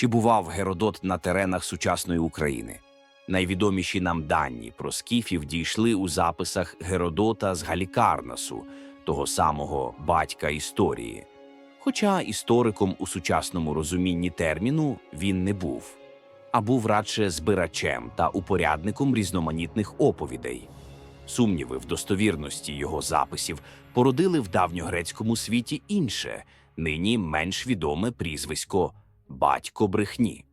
Чи бував Геродот на теренах сучасної України? Найвідоміші нам дані про скіфів дійшли у записах Геродота з Галікарнасу, того самого батька історії. Хоча істориком у сучасному розумінні терміну він не був, а був радше збирачем та упорядником різноманітних оповідей. Сумніви в достовірності його записів породили в давньогрецькому світі інше, нині менш відоме прізвисько батько брехні.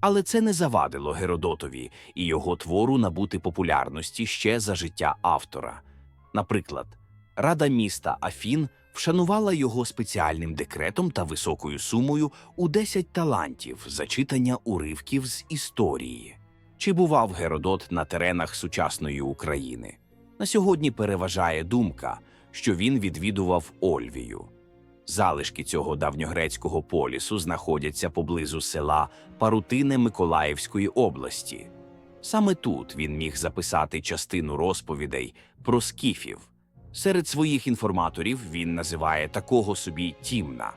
Але це не завадило Геродотові і його твору набути популярності ще за життя автора. Наприклад, Рада міста Афін вшанувала його спеціальним декретом та високою сумою у 10 талантів за читання уривків з історії. Чи бував Геродот на теренах сучасної України? На сьогодні переважає думка, що він відвідував Ольвію. Залишки цього давньогрецького полісу знаходяться поблизу села Парутине Миколаївської області. Саме тут він міг записати частину розповідей про скіфів. Серед своїх інформаторів він називає такого собі Тімна.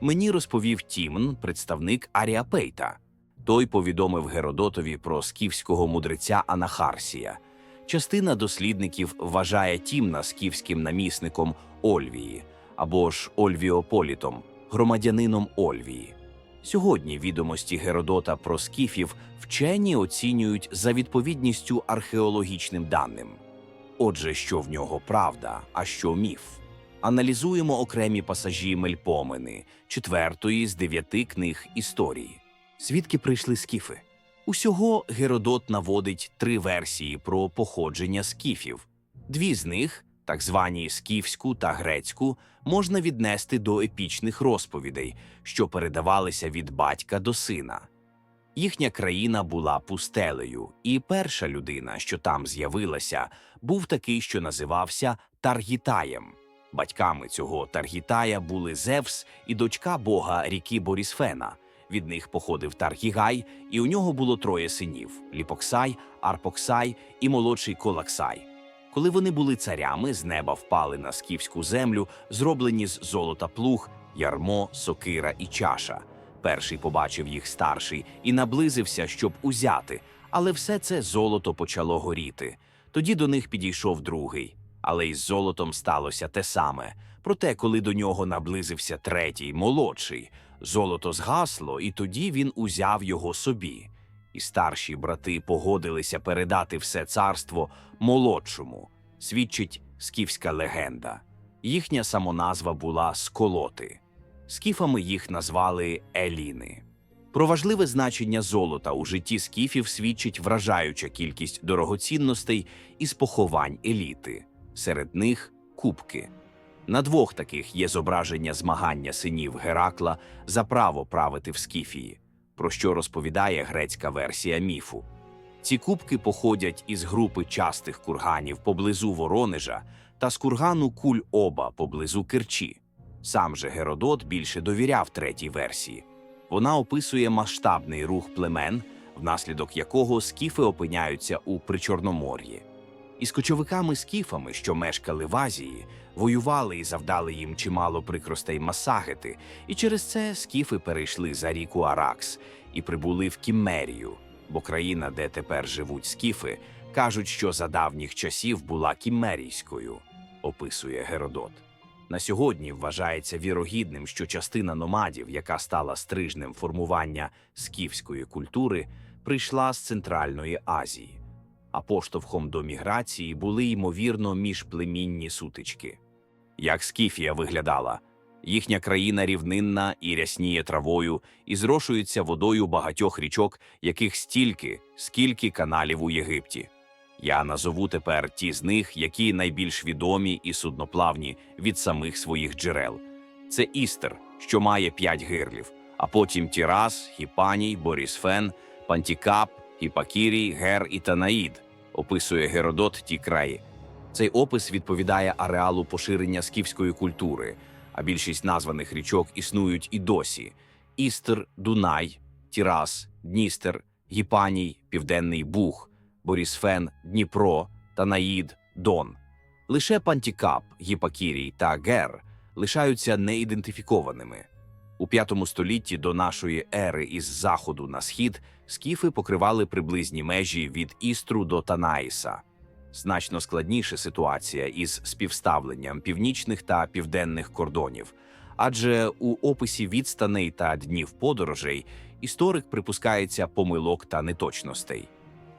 Мені розповів Тімн, представник Аріапейта. Той повідомив Геродотові про скіфського мудреця Анахарсія. Частина дослідників вважає Тімна скіфським намісником Ольвії або ж Ольвіополітом, громадянином Ольвії. Сьогодні відомості Геродота про скіфів вчені оцінюють за відповідністю археологічним даним. Отже, що в нього правда, а що міф. Аналізуємо окремі пасажі Мельпомени, четвертої з дев'яти книг історії. Звідки прийшли скіфи? Усього Геродот наводить три версії про походження скіфів. Дві з них, так звані скіфську та грецьку, можна віднести до епічних розповідей, що передавалися від батька до сина. Їхня країна була пустелею, і перша людина, що там з'явилася, був такий, що називався Таргітаєм. Батьками цього Таргітая були Зевс і дочка бога ріки Борісфена. Від них походив Таргігай, і у нього було троє синів: Ліпоксай, Арпоксай і молодший Колаксай. Коли вони були царями, з неба впали на скіфську землю, зроблені з золота плуг, ярмо, сокира і чаша. Перший побачив їх старший і наблизився, щоб узяти, але все це золото почало горіти. Тоді до них підійшов другий, але із золотом сталося те саме. Проте, коли до нього наблизився третій, молодший, золото згасло, і тоді він узяв його собі. І старші брати погодилися передати все царство молодшому, свідчить скіфська легенда. Їхня самоназва була сколоти. Скіфами їх назвали Еліни. Про важливе значення золота у житті скіфів свідчить вражаюча кількість дорогоцінностей із поховань еліти, серед них кубки. На двох таких є зображення змагання синів Геракла за право правити в Скіфії, про що розповідає грецька версія міфу. Ці кубки походять із групи частих курганів поблизу Воронежа та з кургану Куль-Оба поблизу Керчі. Сам же Геродот більше довіряв третій версії. Вона описує масштабний рух племен, внаслідок якого скіфи опиняються у Причорномор'ї. Із кочовиками скіфами, що мешкали в Азії, воювали і завдали їм чимало прикростей Масагети, і через це скіфи перейшли за ріку Аракс і прибули в Кіммерію, бо країна, де тепер живуть скіфи, кажуть, що за давніх часів була кіммерійською, описує Геродот. На сьогодні вважається вірогідним, що частина номадів, яка стала стрижнем формування скіфської культури, прийшла з Центральної Азії а поштовхом до міграції були ймовірно міжплемінні сутички. Як Скіфія виглядала, їхня країна рівнинна і рясніє травою і зрошується водою багатьох річок, яких стільки, скільки каналів у Єгипті. Я назову тепер ті з них, які найбільш відомі і судноплавні від самих своїх джерел. Це Істер, що має п'ять гирлів, а потім Тірас, Хіпаній, Борісфен, Пантікап, Гіпакірій, Гер і Танаїд, описує Геродот ті краї. Цей опис відповідає ареалу поширення скіфської культури, а більшість названих річок існують і досі: Істер, Дунай, Тірас, Дністер, Гіпаній, Південний Буг, Борісфен, Дніпро, Танаїд, Дон. Лише Пантікап, Гіпакірій та Гер лишаються неідентифікованими. У V столітті до нашої ери із заходу на схід скіфи покривали приблизні межі від Істру до Танаїса. Значно складніша ситуація із співставленням північних та південних кордонів, адже у описі відстаней та днів подорожей історик припускається помилок та неточностей.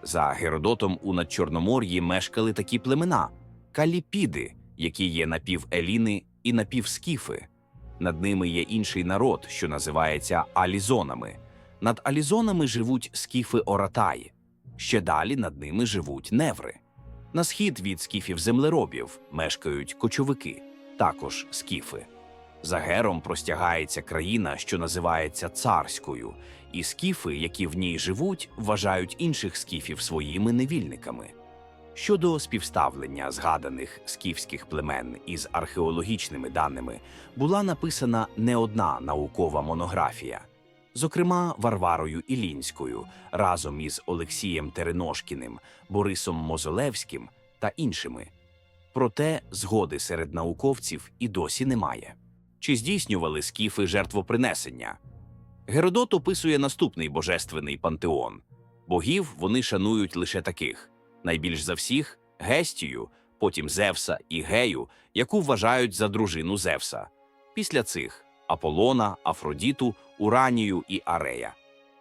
За Геродотом у Надчорномор'ї мешкали такі племена каліпіди, які є напівеліни і напівскіфи. Над ними є інший народ, що називається алізонами. Над алізонами живуть скіфи Оратаї. Ще далі над ними живуть неври. На схід від скіфів землеробів мешкають кочовики, також скіфи. За гером простягається країна, що називається царською, і скіфи, які в ній живуть, вважають інших скіфів своїми невільниками. Щодо співставлення згаданих скіфських племен із археологічними даними, була написана не одна наукова монографія, зокрема Варварою Ілінською разом із Олексієм Тереношкіним, Борисом Мозолевським та іншими. Проте згоди серед науковців і досі немає. Чи здійснювали скіфи жертвопринесення? Геродот описує наступний божественний пантеон. Богів вони шанують лише таких найбільш за всіх Гестію, потім Зевса і Гею, яку вважають за дружину Зевса. Після цих Аполлона, Афродіту, Уранію і Арея.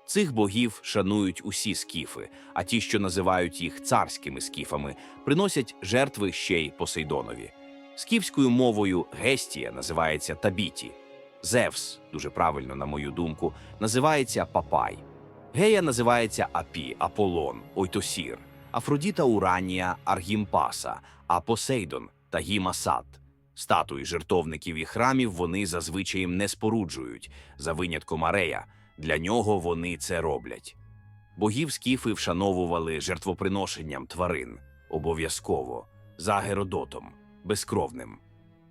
Цих богів шанують усі скіфи, а ті, що називають їх царськими скіфами, приносять жертви ще й Посейдонові. Скіфською мовою Гестія називається Табіті. Зевс, дуже правильно, на мою думку, називається Папай. Гея називається Апі, Аполлон, Ойтосір, Афродіта Уранія, Аргімпаса, а Посейдон та Гімасат. Статуї жертовників і храмів вони зазвичай не споруджують, за винятком Арея. Для нього вони це роблять. Богів скіфи вшановували жертвоприношенням тварин обов'язково, за Геродотом, безкровним.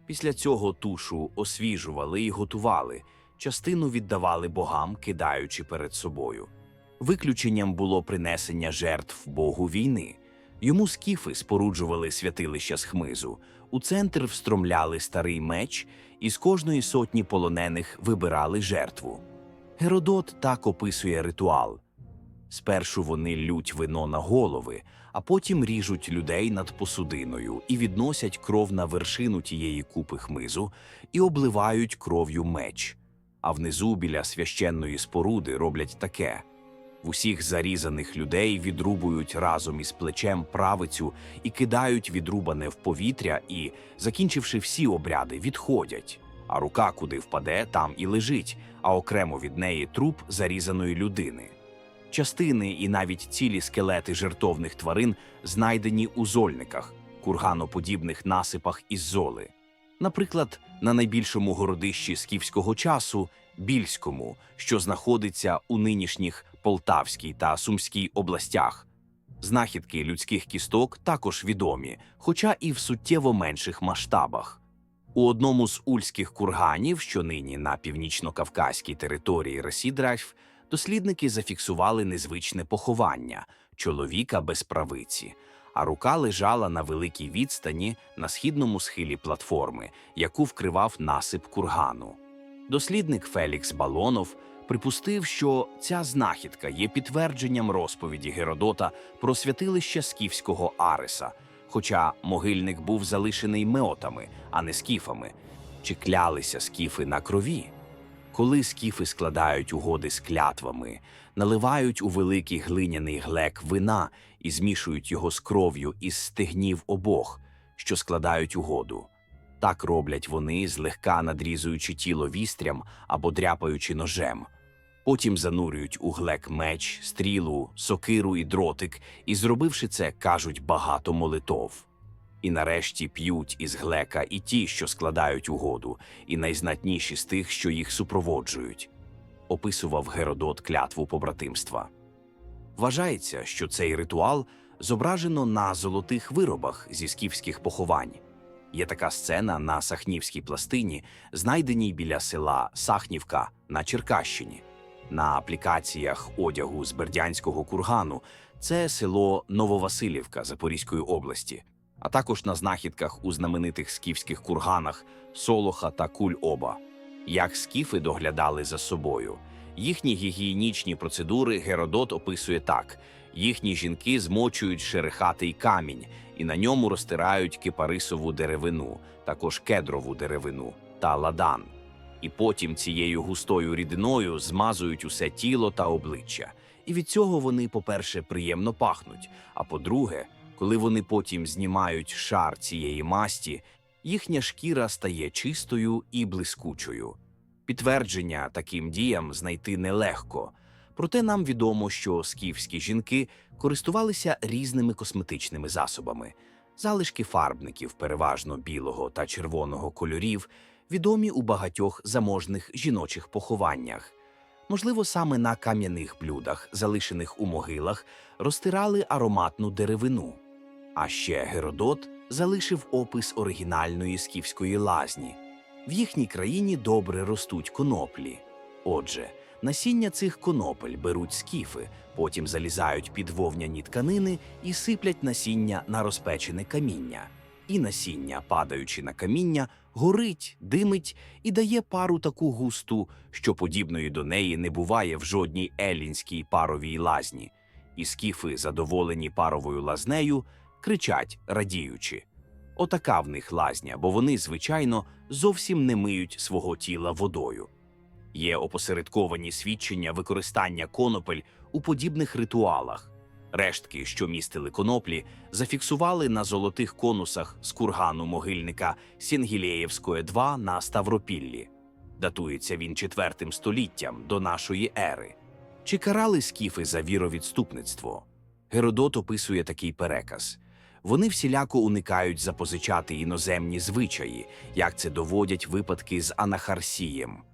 Після цього тушу освіжували і готували, частину віддавали богам, кидаючи перед собою. Виключенням було принесення жертв богу війни. Йому скіфи споруджували святилища з хмизу, у центр встромляли старий меч, і з кожної сотні полонених вибирали жертву. Геродот так описує ритуал. Спершу вони лють вино на голови, а потім ріжуть людей над посудиною і відносять кров на вершину тієї купи хмизу і обливають кров'ю меч. А внизу біля священної споруди роблять таке: усіх зарізаних людей відрубують разом із плечем правицю і кидають відрубане в повітря, і, закінчивши всі обряди, відходять. А рука, куди впаде, там і лежить, а окремо від неї труп зарізаної людини. Частини і навіть цілі скелети жертовних тварин знайдені у зольниках, курганоподібних насипах із золи. Наприклад, на найбільшому городищі скіфського часу Більському, що знаходиться у нинішніх Полтавській та Сумській областях. Знахідки людських кісток також відомі, хоча і в суттєво менших масштабах. У одному з ульських курганів, що нині на північно-кавказькій території Ресідрайф, дослідники зафіксували незвичне поховання чоловіка без правиці, а рука лежала на великій відстані на східному схилі платформи, яку вкривав насип кургану. Дослідник Фелікс Балонов припустив, що ця знахідка є підтвердженням розповіді Геродота про святилище скіфського Ареса, хоча могильник був залишений меотами, а не скіфами. Чи клялися скіфи на крові? Коли скіфи складають угоди з клятвами, наливають у великий глиняний глек вина і змішують його з кров'ю із стегнів обох, що складають угоду. Так роблять вони, злегка надрізуючи тіло вістрям або дряпаючи ножем. Потім занурюють у глек меч, стрілу, сокиру і дротик, і, зробивши це, кажуть багато молитов. І нарешті п'ють із глека і ті, що складають угоду, і найзнатніші з тих, що їх супроводжують, описував Геродот клятву побратимства. Вважається, що цей ритуал зображено на золотих виробах зі скіфських поховань. Є така сцена на Сахнівській пластині, знайденій біля села Сахнівка на Черкащині. На аплікаціях одягу з Бердянського кургану це село Нововасилівка Запорізької області, а також на знахідках у знаменитих скіфських курганах Солоха та Куль-Оба. як скіфи доглядали за собою. Їхні гігієнічні процедури Геродот описує так: їхні жінки змочують шерехатий камінь і на ньому розтирають кипарисову деревину, також кедрову деревину та ладан. І потім цією густою рідиною змазують усе тіло та обличчя. І від цього вони, по-перше, приємно пахнуть. А по-друге, коли вони потім знімають шар цієї масті, їхня шкіра стає чистою і блискучою. Підтвердження таким діям знайти нелегко. Проте нам відомо, що скіфські жінки користувалися різними косметичними засобами. Залишки фарбників, переважно білого та червоного кольорів, відомі у багатьох заможних жіночих похованнях. Можливо, саме на кам'яних блюдах, залишених у могилах, розтирали ароматну деревину. А ще Геродот залишив опис оригінальної скіфської лазні. В їхній країні добре ростуть коноплі. Отже, насіння цих конопель беруть скіфи, потім залізають під вовняні тканини і сиплять насіння на розпечене каміння. І насіння, падаючи на каміння, горить, димить і дає пару таку густу, що подібної до неї не буває в жодній елінській паровій лазні. І скіфи, задоволені паровою лазнею, кричать, радіючи. Отака в них лазня, бо вони, звичайно, зовсім не миють свого тіла водою. Є опосередковані свідчення використання конопель у подібних ритуалах. Рештки, що містили коноплі, зафіксували на золотих конусах з кургану могильника Сінгілєєвської 2 на Ставропіллі. Датується він четвертим століттям до нашої ери. Чи карали скіфи за віровідступництво? Геродот описує такий переказ. Вони всіляко уникають запозичати іноземні звичаї, як це доводять випадки з Анахарсієм.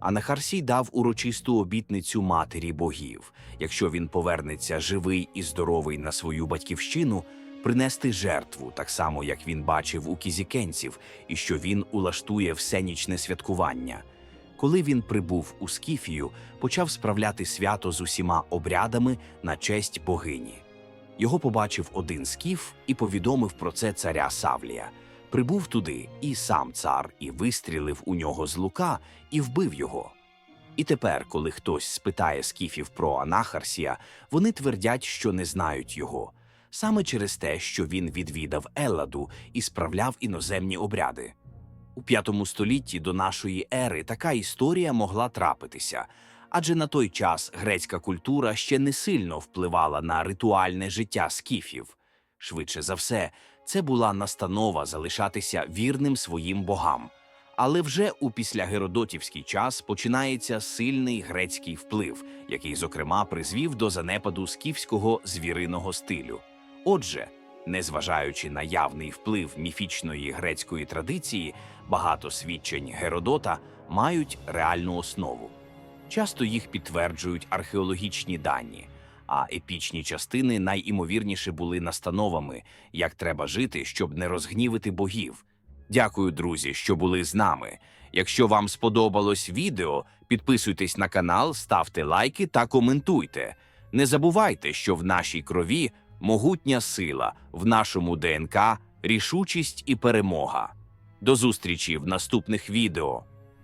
Анахарсій дав урочисту обітницю матері богів, якщо він повернеться живий і здоровий на свою батьківщину, принести жертву, так само як він бачив у кізікенців, і що він улаштує всенічне святкування. Коли він прибув у Скіфію, почав справляти свято з усіма обрядами на честь богині. Його побачив один скіф і повідомив про це царя Савлія. Прибув туди і сам цар, і вистрілив у нього з лука, і вбив його. І тепер, коли хтось спитає скіфів про Анахарсія, вони твердять, що не знають його, саме через те, що він відвідав Елладу і справляв іноземні обряди. У п'ятому столітті до нашої ери така історія могла трапитися, адже на той час грецька культура ще не сильно впливала на ритуальне життя скіфів. Швидше за все, це була настанова залишатися вірним своїм богам. Але вже у післягеродотівський час починається сильний грецький вплив, який, зокрема, призвів до занепаду скіфського звіриного стилю. Отже, незважаючи на явний вплив міфічної грецької традиції, багато свідчень Геродота мають реальну основу. Часто їх підтверджують археологічні дані, а епічні частини найімовірніше були настановами, як треба жити, щоб не розгнівити богів. Дякую, друзі, що були з нами. Якщо вам сподобалось відео, підписуйтесь на канал, ставте лайки та коментуйте. Не забувайте, що в нашій крові могутня сила, в нашому ДНК рішучість і перемога. До зустрічі в наступних відео.